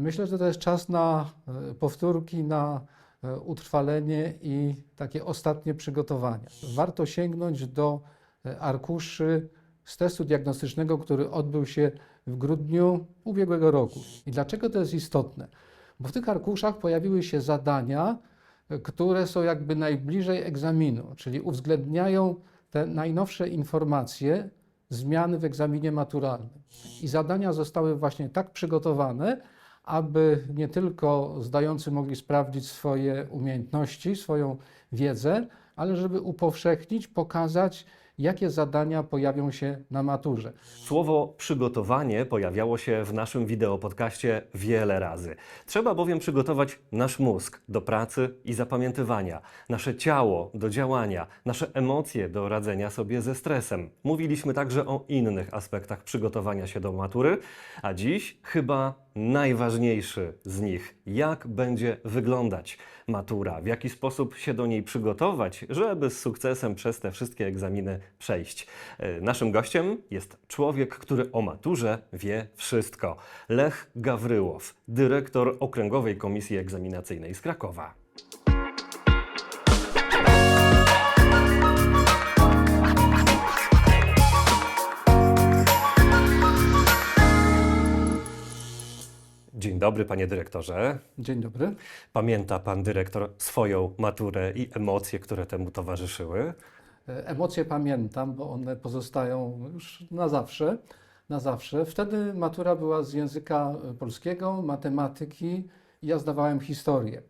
Myślę, że to jest czas na e, powtórki, na e, utrwalenie i takie ostatnie przygotowania. Warto sięgnąć do e, arkuszy z testu diagnostycznego, który odbył się w grudniu ubiegłego roku. I dlaczego to jest istotne? Bo w tych arkuszach pojawiły się zadania, które są jakby najbliżej egzaminu, czyli uwzględniają te najnowsze informacje, zmiany w egzaminie maturalnym. I zadania zostały właśnie tak przygotowane, aby nie tylko zdający mogli sprawdzić swoje umiejętności, swoją wiedzę, ale żeby upowszechnić, pokazać, jakie zadania pojawią się na maturze. Słowo przygotowanie pojawiało się w naszym wideopodcaście wiele razy. Trzeba bowiem przygotować nasz mózg do pracy i zapamiętywania, nasze ciało do działania, nasze emocje do radzenia sobie ze stresem. Mówiliśmy także o innych aspektach przygotowania się do matury, a dziś chyba najważniejszy z nich, jak będzie wyglądać matura, w jaki sposób się do niej przygotować, żeby z sukcesem przez te wszystkie egzaminy przejść. E, Naszym gościem jest człowiek, który o maturze wie wszystko. Lech Gawryłow, dyrektor Okręgowej Komisji Egzaminacyjnej z Krakowa. Dobry, panie dyrektorze. Dzień dobry. Pamięta pan dyrektor swoją maturę i emocje, które temu towarzyszyły? E, Emocje pamiętam, bo one pozostają już na zawsze. Na zawsze. Wtedy matura była z języka e, polskiego, matematyki i ja zdawałem historię.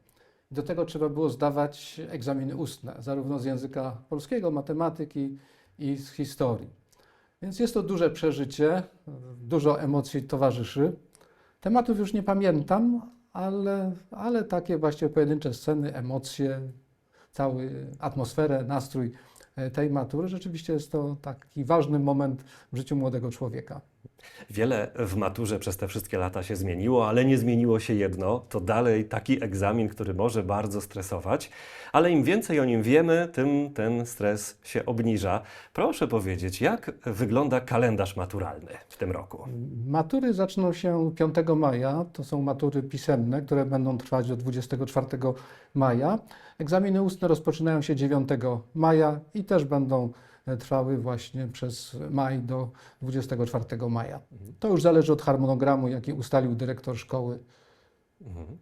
Do tego trzeba było zdawać egzaminy ustne, zarówno z języka polskiego, matematyki i z historii. Więc jest to duże przeżycie, dużo emocji towarzyszy. Tematów już nie pamiętam, ale, ale takie właśnie pojedyncze sceny, emocje, cały atmosferę, nastrój e, tej matury. Rzeczywiście jest to taki ważny moment w życiu młodego człowieka. Wiele w maturze przez te wszystkie lata się zmieniło, ale nie zmieniło się jedno. To dalej taki egzamin, który może bardzo stresować, ale im więcej o nim wiemy, tym ten stres się obniża. Proszę powiedzieć, jak wygląda kalendarz maturalny w tym roku? Matury zaczną się 5 maja, to są matury pisemne, które będą trwać do 24 maja. Egzaminy ustne rozpoczynają się 9 maja i też będą trwały właśnie przez maj do 24 maja. To już zależy od harmonogramu, jaki ustalił dyrektor szkoły. Mhm.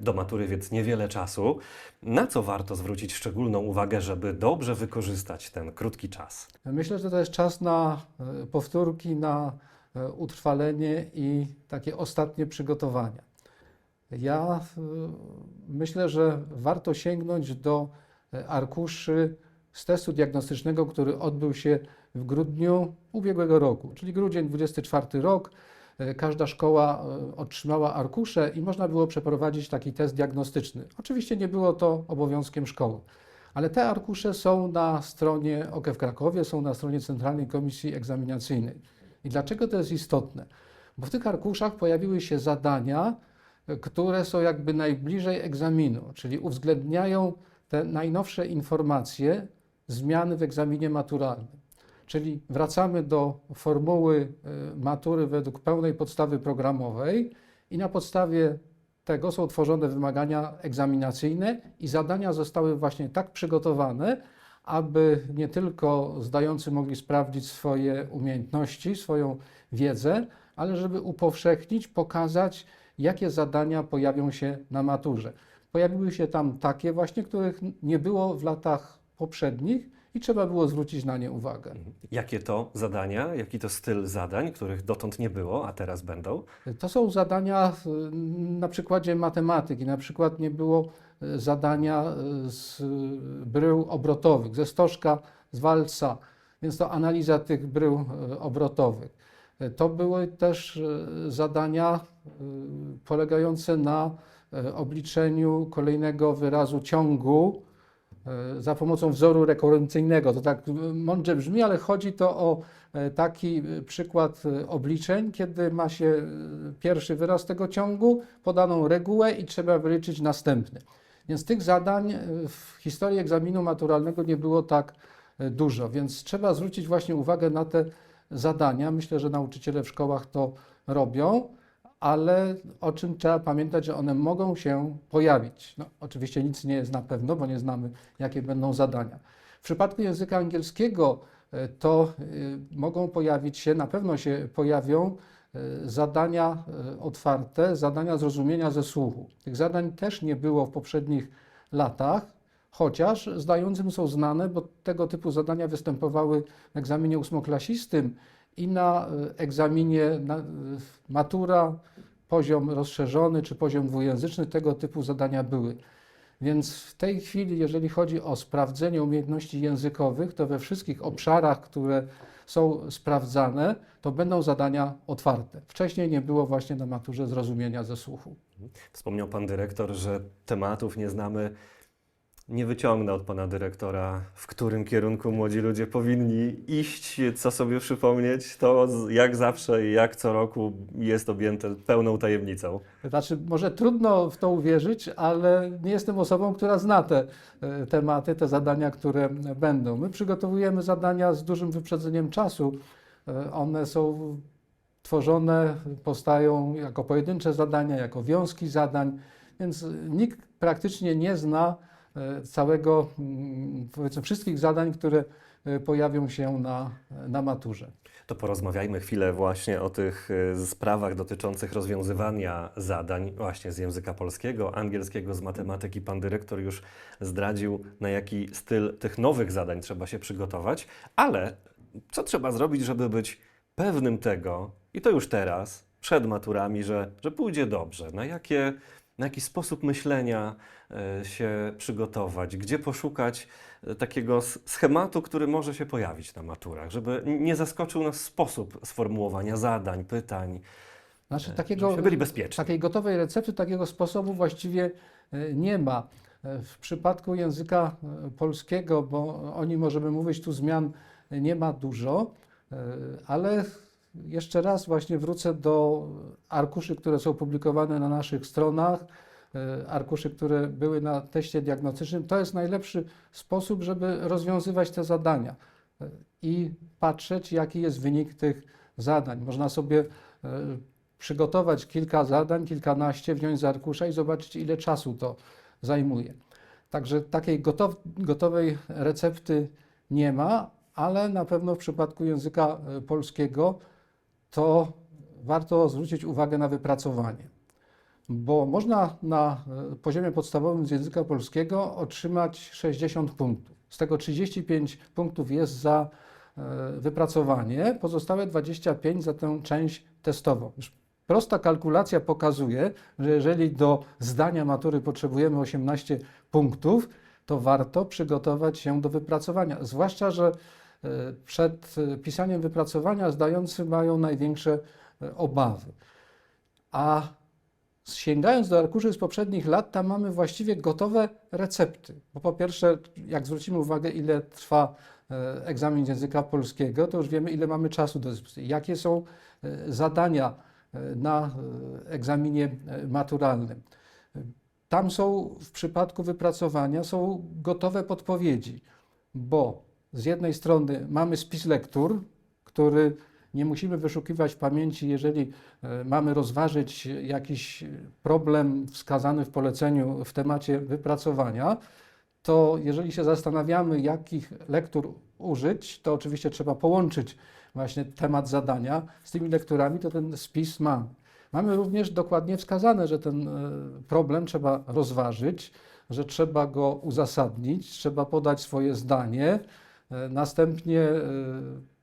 Do matury więc niewiele czasu. Na co warto zwrócić szczególną uwagę, żeby dobrze wykorzystać ten krótki czas? Myślę, że to jest czas na e, powtórki, na e, utrwalenie i takie ostatnie przygotowania. Ja e, myślę, że warto sięgnąć do arkuszy z testu diagnostycznego, który odbył się w grudniu ubiegłego roku, czyli grudzień 24 rok. E, Każda szkoła e, otrzymała arkusze i można było przeprowadzić taki test diagnostyczny. Oczywiście nie było to obowiązkiem szkoły. Ale te arkusze są na stronie OKE w Krakowie, są na stronie Centralnej Komisji Egzaminacyjnej. I dlaczego to jest istotne? Bo w tych arkuszach pojawiły się zadania, e, które są jakby najbliżej egzaminu, czyli uwzględniają te najnowsze informacje, zmiany w egzaminie maturalnym. Czyli wracamy do formuły e, matury według pełnej podstawy programowej i na podstawie tego są tworzone wymagania egzaminacyjne i zadania zostały właśnie tak przygotowane, aby nie tylko zdający mogli sprawdzić swoje umiejętności, swoją wiedzę, ale żeby upowszechnić, pokazać, jakie zadania pojawią się na maturze. Pojawiły się tam takie właśnie, których nie było w latach poprzednich i trzeba było zwrócić na nie uwagę. Jakie to zadania, jaki to styl zadań, których dotąd nie było, a teraz będą? To są zadania y, na przykładzie matematyki. Na przykład nie było y, zadania y, z brył obrotowych, ze stożka, z walca, więc to analiza tych brył obrotowych. To były też zadania polegające na obliczeniu kolejnego wyrazu ciągu za pomocą wzoru rekurencyjnego. To tak y, mądrze brzmi, ale chodzi to o e, taki przykład obliczeń, kiedy ma się pierwszy wyraz tego ciągu, podaną regułę i trzeba wyliczyć następny. Więc tych zadań w historii egzaminu maturalnego nie było tak dużo, więc trzeba zwrócić właśnie uwagę na te zadania. Myślę, że nauczyciele w szkołach to robią, ale o czym trzeba pamiętać, że one mogą się pojawić. No, oczywiście nic nie jest na pewno, bo nie znamy, jakie będą zadania. W przypadku języka angielskiego e, to y, mogą pojawić się, na pewno się pojawią e, zadania e, otwarte, zadania zrozumienia ze słuchu. Tych zadań też nie było w poprzednich latach, chociaż zdającym są znane, bo tego typu zadania występowały w egzaminie ósmoklasistym i na e, egzaminie na, e, matura, poziom rozszerzony czy poziom dwujęzyczny, tego typu zadania były. Więc w tej chwili, jeżeli chodzi o sprawdzenie umiejętności językowych, to we wszystkich obszarach, które są sprawdzane, to będą zadania otwarte. Wcześniej nie było właśnie na maturze zrozumienia ze słuchu. Wspomniał pan dyrektor, że tematów nie znamy. Nie wyciągnę od pana dyrektora, w którym kierunku młodzi ludzie powinni iść, co sobie przypomnieć. To jak zawsze i jak co roku jest objęte pełną tajemnicą. Znaczy, może trudno w to uwierzyć, ale nie jestem osobą, która zna te e, tematy, te zadania, które będą. My przygotowujemy zadania z dużym wyprzedzeniem czasu. E, One są tworzone, powstają jako pojedyncze zadania, jako wiązki zadań, więc nikt praktycznie nie zna całego, mm, powiedzmy, wszystkich zadań, które e, pojawią się na, na maturze. To porozmawiajmy chwilę właśnie o tych y, sprawach dotyczących rozwiązywania zadań właśnie z języka polskiego, angielskiego, z matematyki. Pan dyrektor już zdradził, na jaki styl tych nowych zadań trzeba się przygotować, ale co trzeba zrobić, żeby być pewnym tego, i to już teraz, przed maturami, że, że pójdzie dobrze? Na, jakie, na jaki sposób myślenia y, się przygotować? Gdzie poszukać y, takiego schematu, który może się pojawić na maturach, żeby nie zaskoczył nas sposób sformułowania zadań, pytań, Znaczy, e, takiego, byli bezpieczni. Takiej gotowej recepty, takiego sposobu właściwie e, nie ma. E, W przypadku języka e, polskiego, bo o nim możemy mówić, tu zmian nie ma dużo, e, ale jeszcze raz właśnie wrócę do arkuszy, które są publikowane na naszych stronach, e, arkuszy, które były na teście diagnostycznym. To jest najlepszy sposób, żeby rozwiązywać te zadania e, i patrzeć, jaki jest wynik tych zadań. Można sobie e, przygotować kilka zadań, kilkanaście, wziąć z arkusza i zobaczyć, ile czasu to zajmuje. Także takiej gotow, gotowej recepty nie ma, ale na pewno w przypadku języka polskiego to warto zwrócić uwagę na wypracowanie. Bo można na e, poziomie podstawowym z języka polskiego otrzymać 60 punktów. Z tego 35 punktów jest za e, wypracowanie, pozostałe 25 za tę część testową. Prosta kalkulacja pokazuje, że jeżeli do zdania matury potrzebujemy 18 punktów, to warto przygotować się do wypracowania. Zwłaszcza, że przed e, pisaniem wypracowania zdający mają największe e, obawy. A sięgając do arkuszy z poprzednich lat, tam mamy właściwie gotowe recepty. Bo po pierwsze, jak zwrócimy uwagę, ile trwa egzamin języka polskiego, to już wiemy, ile mamy czasu do dyspozycji, jakie są zadania na egzaminie maturalnym. Tam są w przypadku wypracowania są gotowe podpowiedzi, bo z jednej strony mamy spis lektur, który nie musimy wyszukiwać w pamięci, jeżeli e, mamy rozważyć jakiś problem wskazany w poleceniu w temacie wypracowania, to jeżeli się zastanawiamy, jakich lektur użyć, to oczywiście trzeba połączyć właśnie temat zadania z tymi lekturami, to ten spis mamy. Mamy również dokładnie wskazane, że ten e, problem trzeba rozważyć, że trzeba go uzasadnić, trzeba podać swoje zdanie, następnie e,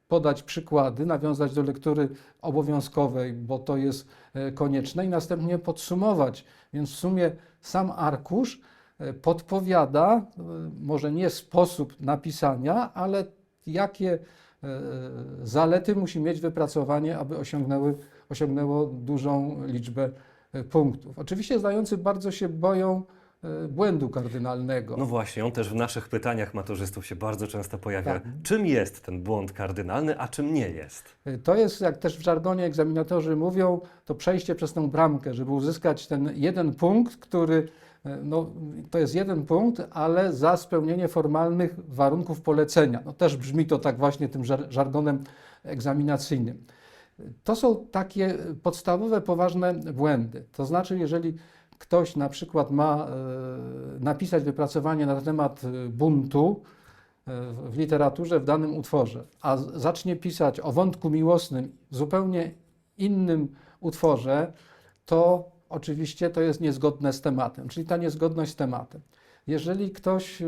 podać przykłady, nawiązać do lektury obowiązkowej, bo to jest e, konieczne, i następnie podsumować. Więc w sumie sam arkusz e, podpowiada, e, może nie sposób napisania, ale jakie e, zalety musi mieć wypracowanie, aby osiągnęły, osiągnęło dużą liczbę e, punktów. Oczywiście zdający bardzo się boją e, błędu kardynalnego. No właśnie, on też w naszych pytaniach maturzystów się bardzo często pojawia. Tak. Czym jest ten błąd kardynalny, a czym nie jest? To jest, jak też w żargonie egzaminatorzy mówią, to przejście przez tę bramkę, żeby uzyskać ten jeden punkt, który, e, no, to jest jeden punkt, ale za spełnienie formalnych warunków polecenia. No, też brzmi to tak właśnie tym żar żargonem egzaminacyjnym. To są takie podstawowe, poważne błędy. To znaczy, jeżeli ktoś na przykład ma e, napisać wypracowanie na temat e, buntu e, w literaturze w danym utworze, a zacznie pisać o wątku miłosnym w zupełnie innym utworze, to oczywiście to jest niezgodne z tematem, czyli ta niezgodność z tematem. Jeżeli ktoś y,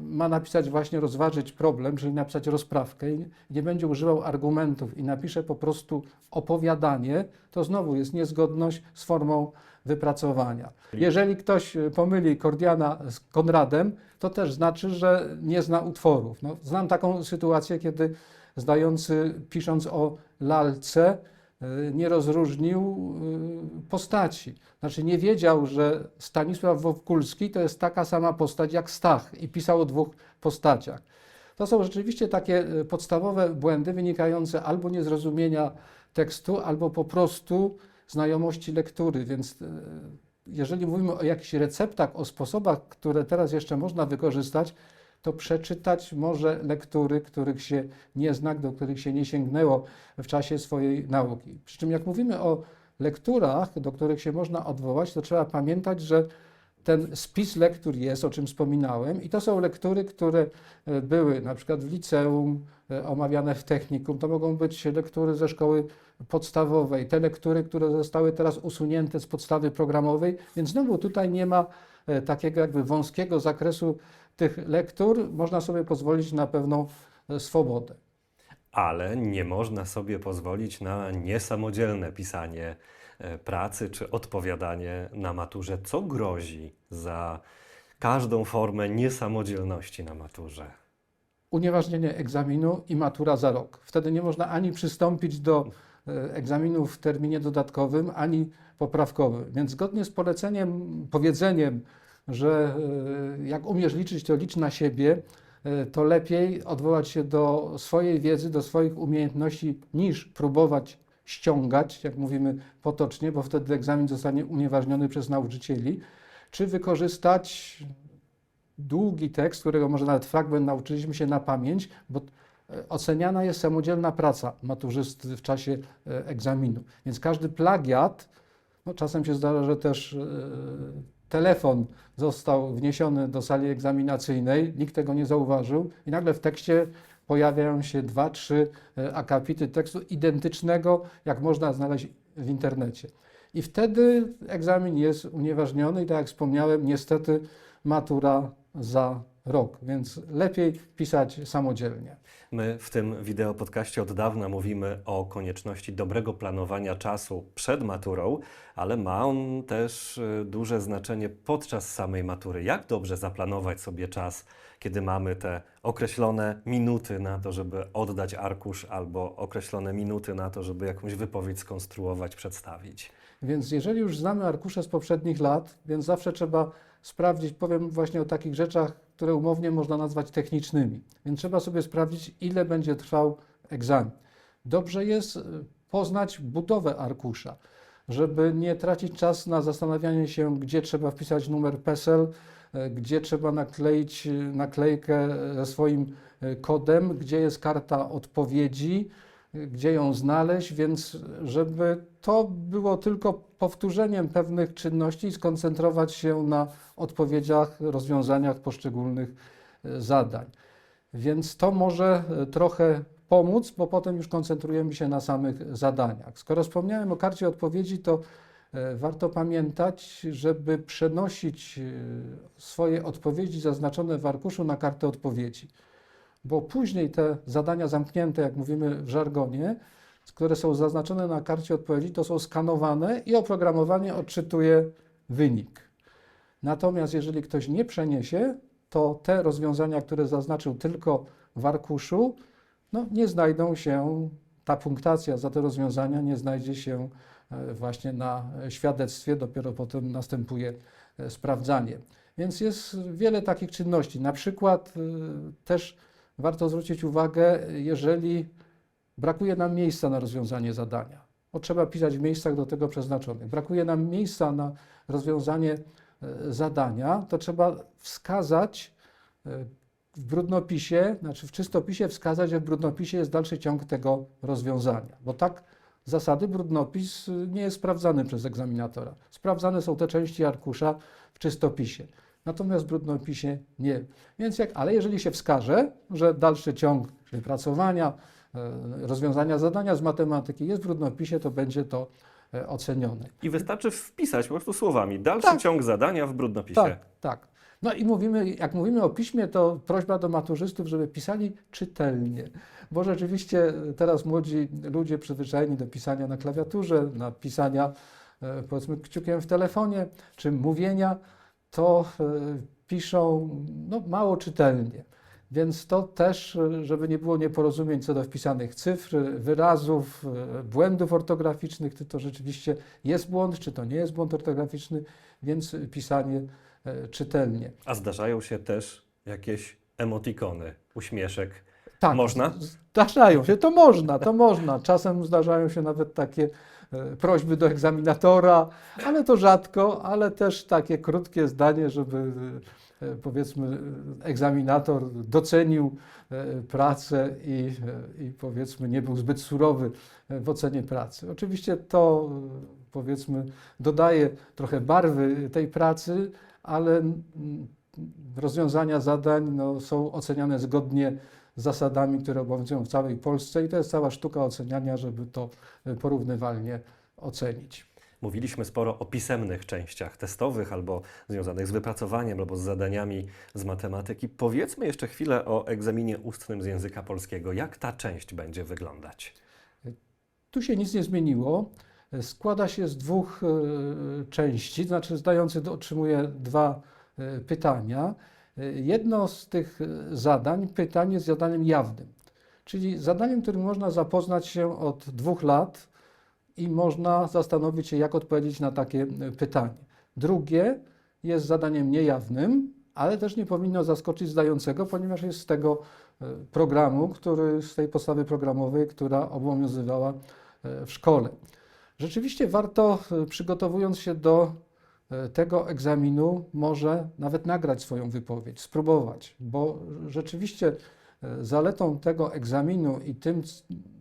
ma napisać właśnie, rozważyć problem, czyli napisać rozprawkę i nie będzie używał argumentów i napisze po prostu opowiadanie, to znowu jest niezgodność z formą wypracowania. Jeżeli ktoś y, pomyli Kordiana z Konradem, to też znaczy, że nie zna utworów. No, znam taką sytuację, kiedy zdający, pisząc o lalce, nie rozróżnił y, postaci. Znaczy nie wiedział, że Stanisław Wokulski to jest taka sama postać jak Stach i pisał o dwóch postaciach. To są rzeczywiście takie y, podstawowe błędy wynikające albo niezrozumienia tekstu, albo po prostu znajomości lektury, więc jeżeli mówimy o jakichś receptach, o sposobach, które teraz jeszcze można wykorzystać, to przeczytać może lektury, których się nie zna, do których się nie sięgnęło w czasie swojej nauki. Przy czym jak mówimy o lekturach, do których się można odwołać, to trzeba pamiętać, że ten spis lektur jest, o czym wspominałem, i to są lektury, które e, były na przykład w liceum, e, omawiane w technikum, to mogą być lektury ze szkoły podstawowej, te lektury, które zostały teraz usunięte z podstawy programowej, więc znowu tutaj nie ma e, takiego jakby wąskiego zakresu tych lektur, można sobie pozwolić na pewną e, swobodę. Ale nie można sobie pozwolić na niesamodzielne pisanie e, pracy czy odpowiadanie na maturze. Co grozi za każdą formę niesamodzielności na maturze? unieważnienie egzaminu i matura za rok. Wtedy nie można ani przystąpić do e, egzaminu w terminie dodatkowym, ani poprawkowym. Więc zgodnie z poleceniem, powiedzeniem, że e, jak umiesz liczyć, to licz na siebie, e, to lepiej odwołać się do swojej wiedzy, do swoich umiejętności, niż próbować ściągać, jak mówimy potocznie, bo wtedy egzamin zostanie unieważniony przez nauczycieli, czy wykorzystać długi tekst, którego może nawet fragment nauczyliśmy się na pamięć, bo e, oceniana jest samodzielna praca maturzysty w czasie egzaminu. Więc każdy plagiat, no czasem się zdarza, że też telefon został wniesiony do sali egzaminacyjnej, nikt tego nie zauważył i nagle w tekście pojawiają się dwa, trzy e, akapity tekstu identycznego, jak można znaleźć w internecie. I wtedy egzamin jest unieważniony i tak jak wspomniałem, niestety matura za rok, więc lepiej pisać samodzielnie. My w tym wideo podcaście od dawna mówimy o konieczności dobrego planowania czasu przed maturą, ale ma on też y, duże znaczenie podczas samej matury. Jak dobrze zaplanować sobie czas, kiedy mamy te określone minuty na to, żeby oddać arkusz, albo określone minuty na to, żeby jakąś wypowiedź skonstruować, przedstawić? Więc jeżeli już znamy arkusze z poprzednich lat, więc zawsze trzeba sprawdzić, powiem właśnie o takich rzeczach, które umownie można nazwać technicznymi. Więc trzeba sobie sprawdzić, ile będzie trwał egzamin. Dobrze jest y, poznać budowę arkusza, żeby nie tracić czas na zastanawianie się, gdzie trzeba wpisać numer PESEL, y, gdzie trzeba nakleić y, naklejkę ze swoim kodem, gdzie jest karta odpowiedzi, gdzie ją znaleźć, więc żeby to było tylko powtórzeniem pewnych czynności i skoncentrować się na odpowiedziach, rozwiązaniach poszczególnych e, zadań. Więc to może e, trochę pomóc, bo potem już koncentrujemy się na samych zadaniach. Skoro wspomniałem o karcie odpowiedzi, to e, warto pamiętać, żeby przenosić swoje odpowiedzi zaznaczone w arkuszu na kartę odpowiedzi bo później te zadania zamknięte, jak mówimy w żargonie, które są zaznaczone na karcie odpowiedzi, to są skanowane i oprogramowanie odczytuje wynik. Natomiast jeżeli ktoś nie przeniesie, to te rozwiązania, które zaznaczył tylko w arkuszu, no, nie znajdą się, ta punktacja za te rozwiązania nie znajdzie się e, właśnie na świadectwie, dopiero potem następuje e, sprawdzanie. Więc jest wiele takich czynności. Na przykład y, też warto zwrócić uwagę, jeżeli brakuje nam miejsca na rozwiązanie zadania, bo trzeba pisać w miejscach do tego przeznaczonych. Brakuje nam miejsca na rozwiązanie e, zadania, to trzeba wskazać e, w brudnopisie, znaczy w czystopisie wskazać, że w brudnopisie jest dalszy ciąg tego rozwiązania, bo tak zasady brudnopis y, nie jest sprawdzany przez egzaminatora. Sprawdzane są te części arkusza w czystopisie. Natomiast w brudnopisie nie. Więc jak, ale jeżeli się wskaże, że dalszy ciąg wypracowania, e, rozwiązania zadania z matematyki jest w brudnopisie, to będzie to e, ocenione. I wystarczy wpisać po prostu słowami dalszy Tak. ciąg zadania w brudnopisie. Tak, tak. No i mówimy, jak mówimy o piśmie, to prośba do maturzystów, żeby pisali czytelnie, bo rzeczywiście teraz młodzi ludzie przyzwyczajeni do pisania na klawiaturze, na pisania e, powiedzmy kciukiem w telefonie, czy mówienia, to e, piszą no, mało czytelnie. Więc to też, e, żeby nie było nieporozumień co do wpisanych cyfr, wyrazów, e, błędów ortograficznych, czy to rzeczywiście jest błąd, czy to nie jest błąd ortograficzny, więc pisanie czytelnie. A zdarzają się też jakieś emotikony, uśmieszek. Tak, Można? Zdarzają się, to można, to można. Czasem zdarzają się nawet takie e, prośby do egzaminatora, ale to rzadko, ale też takie krótkie zdanie, żeby e, powiedzmy e, egzaminator docenił pracę i, i powiedzmy nie był zbyt surowy w ocenie pracy. Oczywiście to powiedzmy dodaje trochę barwy tej pracy, ale mm, rozwiązania zadań no, są oceniane zgodnie zasadami, które obowiązują w całej Polsce i to jest cała sztuka oceniania, żeby to e, porównywalnie ocenić. Mówiliśmy sporo o pisemnych częściach testowych albo związanych z wypracowaniem albo z zadaniami z matematyki. Powiedzmy jeszcze chwilę o egzaminie ustnym z języka polskiego. Jak ta część będzie wyglądać? Tu się nic nie zmieniło. E, Składa się z dwóch e, części, znaczy zdający otrzymuje dwa e, pytania. E, Jedno z tych e, zadań, pytań jest zadaniem jawnym, czyli zadaniem, którym można zapoznać się od dwóch lat i można zastanowić się, jak odpowiedzieć na takie e, pytanie. Drugie jest zadaniem niejawnym, ale też nie powinno zaskoczyć zdającego, ponieważ jest z tego programu, który, z tej podstawy programowej, która obowiązywała w szkole. Rzeczywiście warto, przygotowując się do tego egzaminu, może nawet nagrać swoją wypowiedź, spróbować, bo rzeczywiście e, zaletą tego egzaminu i tym,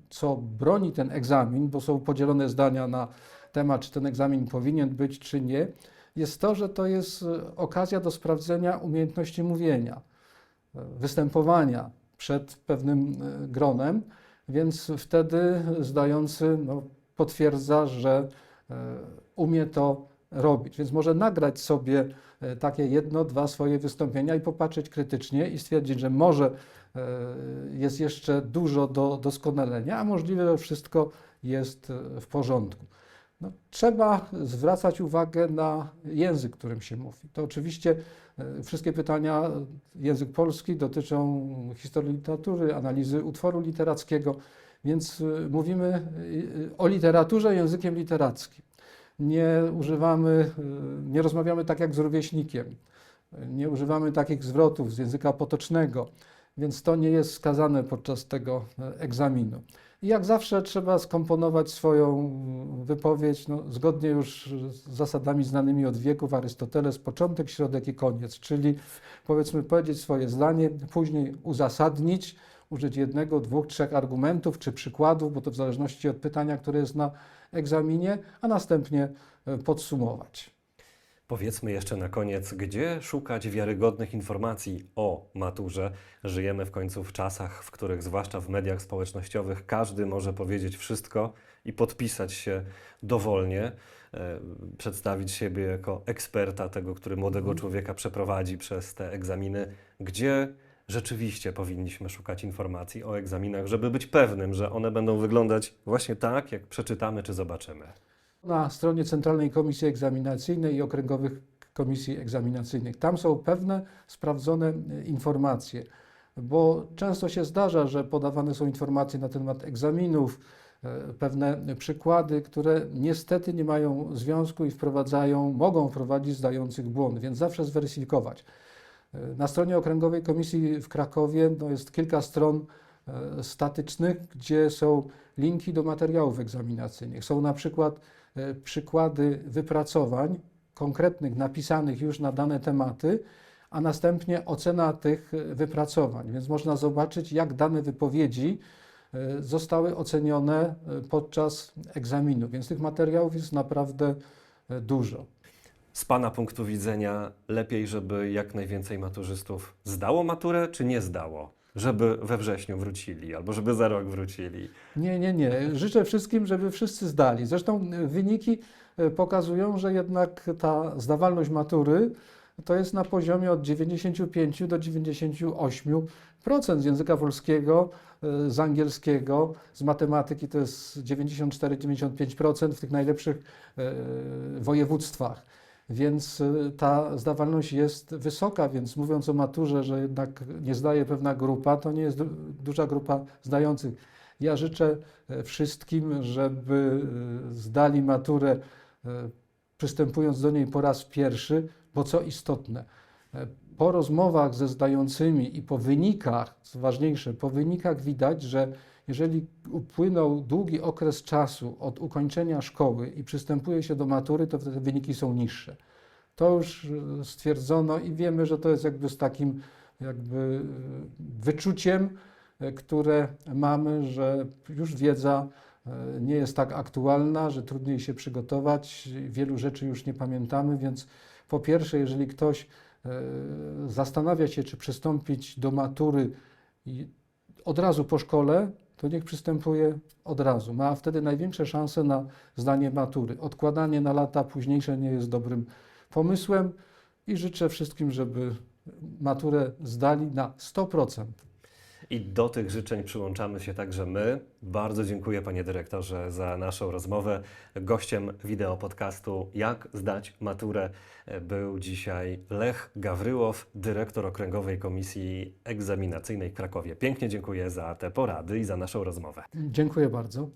co broni ten egzamin, bo są podzielone zdania na temat, czy ten egzamin powinien być, czy nie, jest to, że to jest e, okazja do sprawdzenia umiejętności mówienia, e, występowania przed pewnym e, gronem, więc wtedy zdający no, potwierdza, że e, umie to robić. Więc może nagrać sobie e, takie jedno, dwa swoje wystąpienia i popatrzeć krytycznie i stwierdzić, że może e, jest jeszcze dużo do doskonalenia, a możliwe, że wszystko jest e, w porządku. No, trzeba zwracać uwagę na język, którym się mówi. To oczywiście wszystkie pytania, język polski, dotyczą historii literatury, analizy utworu literackiego, więc mówimy o literaturze językiem literackim. Nie używamy, e, nie rozmawiamy tak jak z rówieśnikiem, nie używamy takich zwrotów z języka potocznego, więc to nie jest wskazane podczas tego e, egzaminu. I jak zawsze trzeba skomponować swoją mm, wypowiedź no, zgodnie już z zasadami znanymi od wieków Arystoteles, początek, środek i koniec, czyli powiedzmy powiedzieć swoje zdanie, później uzasadnić, użyć jednego, dwóch, trzech argumentów czy przykładów, bo to w zależności od pytania, które jest na egzaminie, a następnie e, podsumować. Powiedzmy jeszcze na koniec, gdzie szukać wiarygodnych informacji o maturze. Żyjemy w końcu w czasach, w których zwłaszcza w mediach społecznościowych każdy może powiedzieć wszystko i podpisać się dowolnie, e, przedstawić siebie jako eksperta tego, który młodego człowieka przeprowadzi przez te egzaminy. Gdzie rzeczywiście powinniśmy szukać informacji o egzaminach, żeby być pewnym, że one będą wyglądać właśnie tak, jak przeczytamy czy zobaczymy. na stronie Centralnej Komisji Egzaminacyjnej i Okręgowych Komisji Egzaminacyjnych. Tam są pewne sprawdzone e, informacje, bo często się zdarza, że podawane są informacje na temat egzaminów, e, pewne przykłady, które niestety nie mają związku i wprowadzają, mogą wprowadzić zdających błąd, więc zawsze zweryfikować. Na stronie Okręgowej Komisji w Krakowie no, jest kilka stron e, statycznych, gdzie są linki do materiałów egzaminacyjnych. Są na przykład e, przykłady wypracowań konkretnych, napisanych już na dane tematy, a następnie ocena tych e, wypracowań. Więc można zobaczyć, jak dane wypowiedzi zostały ocenione podczas egzaminu, więc tych materiałów jest naprawdę dużo. Z Pana punktu widzenia lepiej, żeby jak najwięcej maturzystów zdało maturę, czy nie zdało? Żeby we wrześniu wrócili, albo żeby za rok wrócili. Nie, nie, nie. Życzę wszystkim, żeby wszyscy zdali. Zresztą e, wyniki e, pokazują, że jednak ta zdawalność matury to jest na poziomie od 95 do 98% z języka polskiego, e, z angielskiego, z matematyki to jest 94-95% w tych najlepszych województwach. Więc e, ta zdawalność jest wysoka, więc mówiąc o maturze, że jednak nie zdaje pewna grupa, to nie jest du- duża grupa zdających. Ja życzę e, wszystkim, żeby e, zdali maturę e, przystępując do niej po raz pierwszy, bo co istotne, po rozmowach ze zdającymi i po wynikach, co ważniejsze, po wynikach widać, że jeżeli upłynął długi okres czasu od ukończenia szkoły i przystępuje się do matury, to wtedy wyniki są niższe. To już e, stwierdzono i wiemy, że to jest jakby z takim jakby e, wyczuciem, e, które mamy, że już wiedza nie jest tak aktualna, że trudniej się przygotować, wielu rzeczy już nie pamiętamy, więc po pierwsze, jeżeli ktoś zastanawia się, czy przystąpić do matury od razu po szkole, to niech przystępuje od razu. Ma wtedy największe szanse na zdanie matury. Odkładanie na lata późniejsze nie jest dobrym pomysłem i życzę wszystkim, żeby maturę zdali na 100%. I do tych życzeń przyłączamy się także my. Bardzo dziękuję panie dyrektorze za naszą rozmowę. Gościem wideo podcastu Jak zdać maturę był dzisiaj Lech Gawryłow, dyrektor Okręgowej Komisji Egzaminacyjnej w Krakowie. Pięknie dziękuję za te porady i za naszą rozmowę. Dziękuję bardzo.